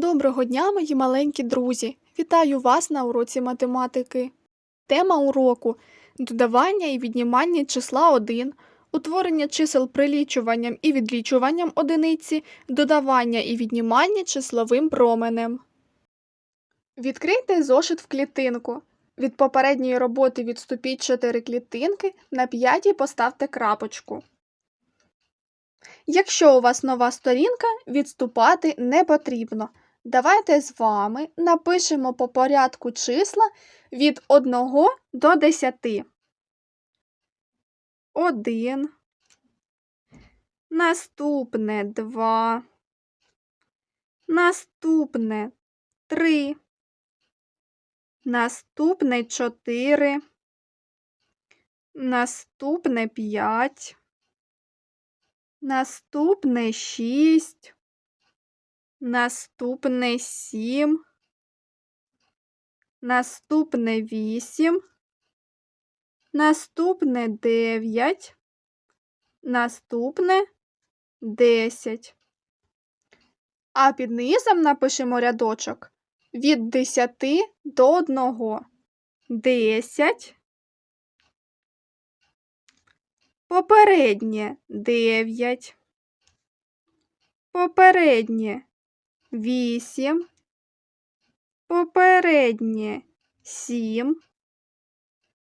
Доброго дня, мої маленькі друзі! Вітаю вас на уроці математики. Тема уроку додавання і віднімання числа 1, утворення чисел прилічуванням і відлічуванням одиниці, додавання і віднімання числовим променем. Відкрийте зошит в клітинку. Від попередньої роботи відступіть 4 клітинки, на п'ятій поставте крапочку. Якщо у вас нова сторінка, відступати не потрібно. Давайте з вами напишемо по порядку числа від 1 до 10. 1. Наступне 2. Наступне 3. Наступне 4. Наступне 5. Наступне 6. Наступне 7. Наступне 8. Наступне 9. Наступне 10. А під низом напишемо рядочок від 10 до 1. 10. Попереднє 9. Попереднє 8. Попереднє 7.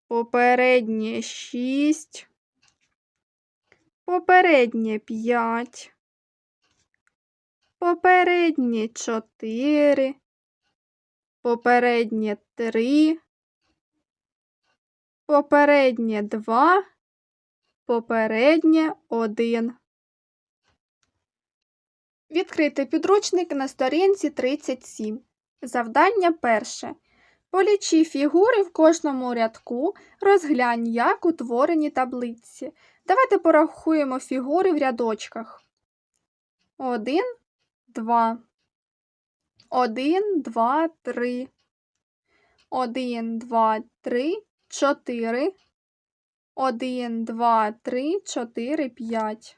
Попереднє 6. Попереднє 5. Попереднє 4. Попереднє 3. Попереднє 2. Попереднє 1. Відкрити підручник на сторінці 37. Завдання перше. Полічи фігури в кожному рядку, розглянь, як утворені таблиці. Давайте порахуємо фігури в рядочках. 1, 2. 1, 2, 3. 1, 2, 3, 4. 1, 2, 3, 4, 5.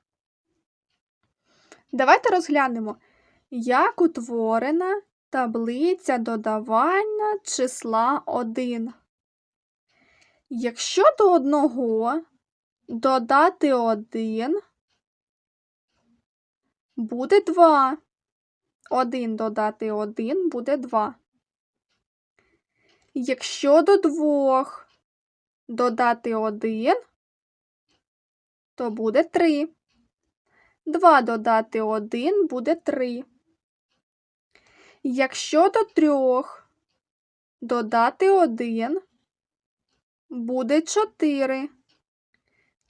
Давайте розглянемо, як утворена таблиця додавання числа 1. Якщо до одного додати 1, буде 2. 1 додати 1 буде 2. Якщо до двох додати 1, то буде 3. 2 додати 1 буде 3. Якщо до трьох додати 1, буде 4.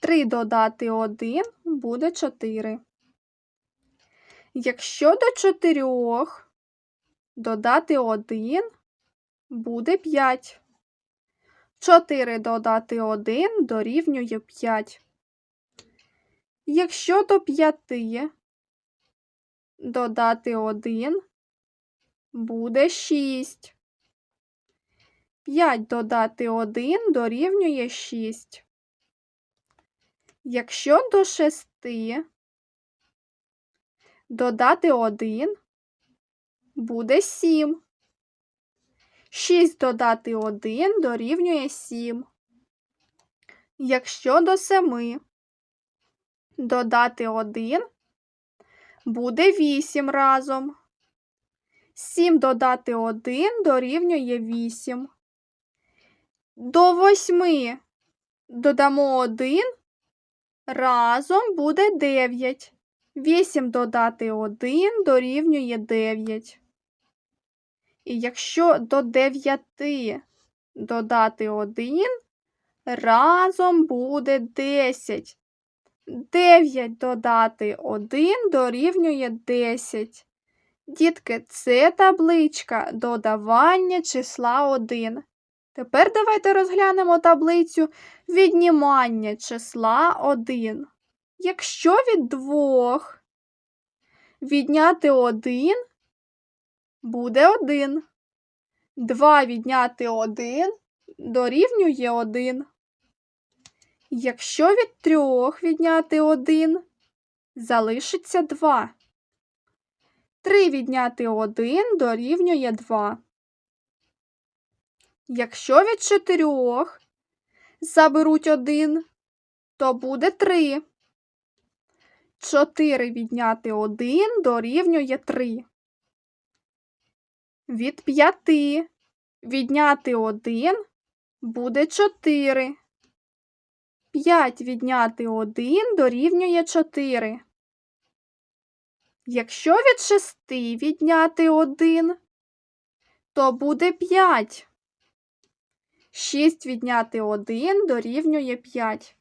3 додати 1 буде 4. Якщо до чотирьох додати 1, буде 5. 4 додати 1 дорівнює 5. Якщо до 5 додати 1, буде 6. 5 додати 1 дорівнює 6. Якщо до 6 додати 1, буде 7. 6 додати 1 дорівнює 7. Якщо до 7 додати 1, буде 8 разом. 7 додати 1 дорівнює 8. До 8 додамо 1, разом буде 9. 8 додати 1 дорівнює 9. І якщо до 9 додати 1, разом буде 10. 9 додати 1 дорівнює 10. Дітки, це табличка додавання числа 1. Тепер давайте розглянемо таблицю віднімання числа 1. Якщо від двох відняти 1 буде 1. 2 відняти 1 дорівнює 1. Якщо від трьох відняти 1 залишиться 2. 3 відняти 1 дорівнює 2. Якщо від чотирьох заберуть 1, то буде 3. 4 відняти 1 дорівнює 3. Від 5 відняти 1 буде 4. 5 відняти 1 дорівнює 4. Якщо від 6 відняти 1, то буде 5. 6 відняти 1 дорівнює 5.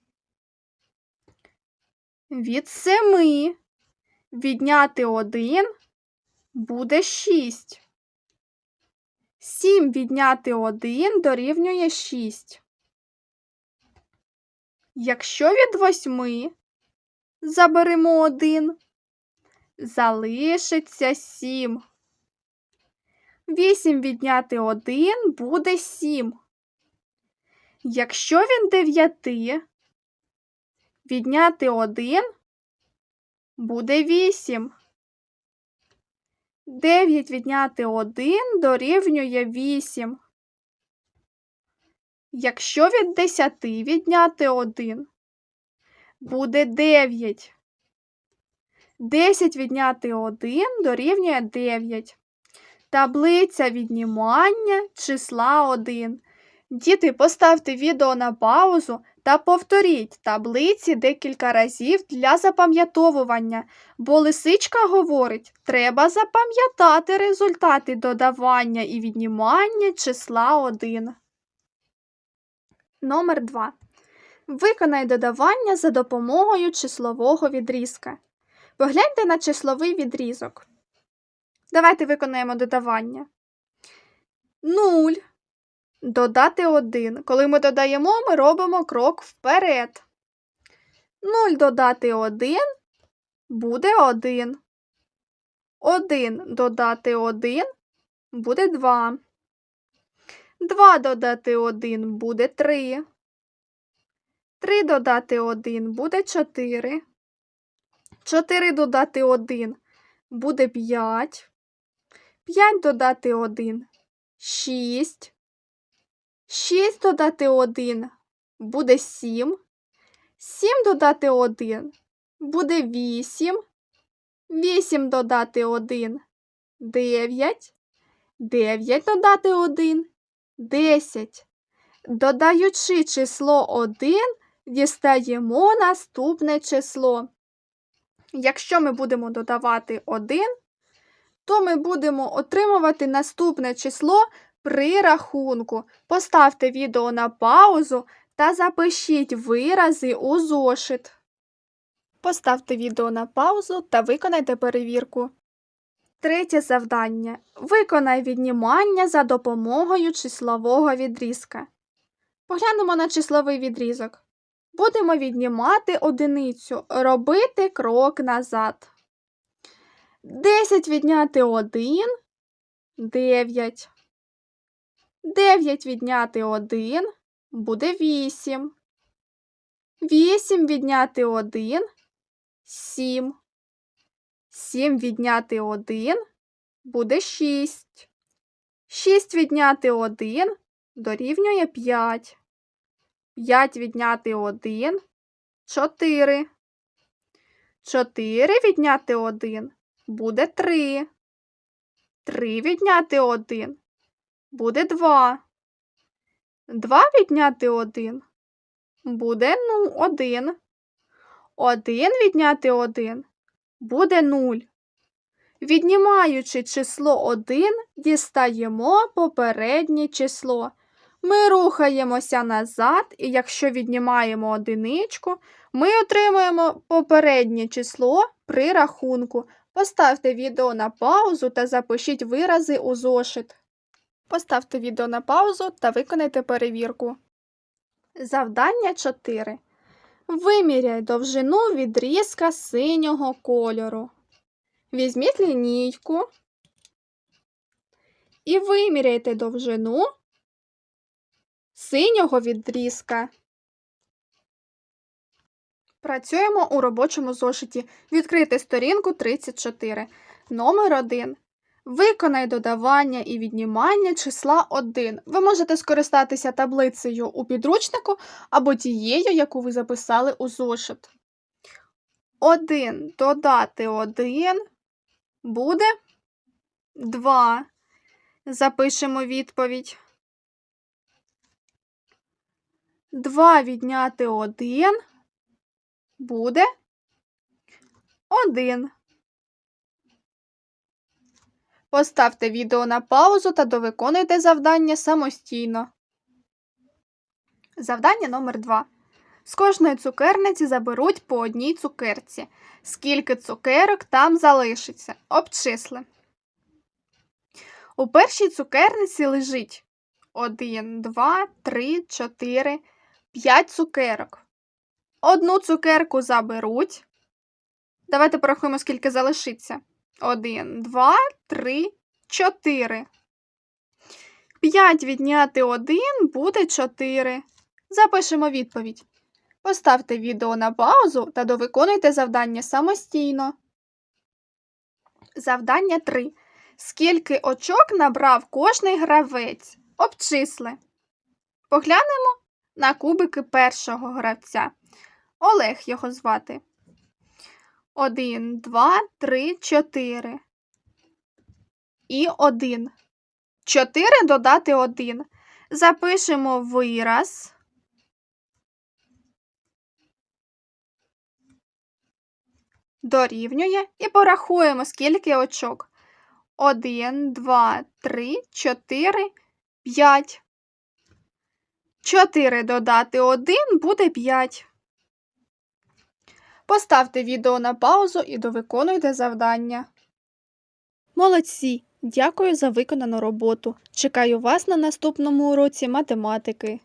Від 7 відняти 1 буде 6. 7 відняти 1 дорівнює 6. Якщо від 8 заберемо 1, залишиться 7. 8 відняти 1 буде 7. Якщо від 9 відняти 1 буде 8. 9 відняти 1 дорівнює 8. Якщо від 10 відняти 1 буде 9. 10 відняти 1 дорівнює 9. Таблиця віднімання числа 1. Діти, поставте відео на паузу та повторіть таблиці декілька разів для запам'ятовування, бо лисичка говорить, треба запам'ятати результати додавання і віднімання числа 1. Номер 2. Виконай додавання за допомогою числового відрізка. Погляньте на числовий відрізок. Давайте виконаємо додавання. 0. Додати 1. Коли ми додаємо, ми робимо крок вперед. 0 додати 1 буде 1. 1 додати 1 буде 2. 2 додати 1 буде 3. 3 додати 1 буде 4. 4 додати 1 буде 5. 5 додати 1 6. 6 додати 1 буде 7. 7 додати 1 буде 8. 8 додати 1 9. 9 додати 1 10. Додаючи число 1, дістаємо наступне число. Якщо ми будемо додавати 1, то ми будемо отримувати наступне число при рахунку. Поставте відео на паузу та запишіть вирази у зошит. Поставте відео на паузу та виконайте перевірку. Третє завдання. Виконай віднімання за допомогою числового відрізка. Поглянемо на числовий відрізок. Будемо віднімати одиницю, робити крок назад. 10 відняти 1 9. 9 відняти 1 буде 8. 8 відняти 1 7. 7 відняти 1 буде 6. 6 відняти 1 дорівнює 5. 5 відняти 1 4. 4 відняти 1 буде 3. 3 відняти 1 буде 2. 2 відняти 1 буде ну, 1. 1 відняти 1 буде 0. Віднімаючи число 1, дістаємо попереднє число. Ми рухаємося назад, і якщо віднімаємо одиничку, ми отримуємо попереднє число при рахунку. Поставте відео на паузу та запишіть вирази у зошит. Поставте відео на паузу та виконайте перевірку. Завдання 4. Виміряй довжину відрізка синього кольору. Візьміть лінійку і виміряйте довжину синього відрізка. Працюємо у робочому зошиті. Відкрити сторінку 34. Номер 1. Виконай додавання і віднімання числа 1. Ви можете скористатися таблицею у підручнику або тією, яку ви записали у зошит. 1 додати 1 буде 2. Запишемо відповідь. 2 відняти 1 буде 1. Поставте відео на паузу та довиконуйте завдання самостійно. Завдання номер 2. З кожної цукерниці заберуть по одній цукерці. Скільки цукерок там залишиться? Обчисли. У першій цукерниці лежить 1, 2, 3, 4, 5 цукерок. Одну цукерку заберуть. Давайте порахуємо, скільки залишиться. 1, 2, 3, 4. 5 відняти 1 буде 4. Запишемо відповідь. Поставте відео на паузу та довиконуйте завдання самостійно. Завдання 3. Скільки очок набрав кожний гравець? Обчисли. Поглянемо на кубики першого гравця. Олег його звати. 1, 2, 3, 4. І 1. 4 додати 1. Запишемо вираз. Дорівнює і порахуємо, скільки очок. 1, 2, 3, 4, 5. 4 додати 1 буде 5. Поставте відео на паузу і довиконуйте завдання. Молодці! Дякую за виконану роботу. Чекаю вас на наступному уроці математики.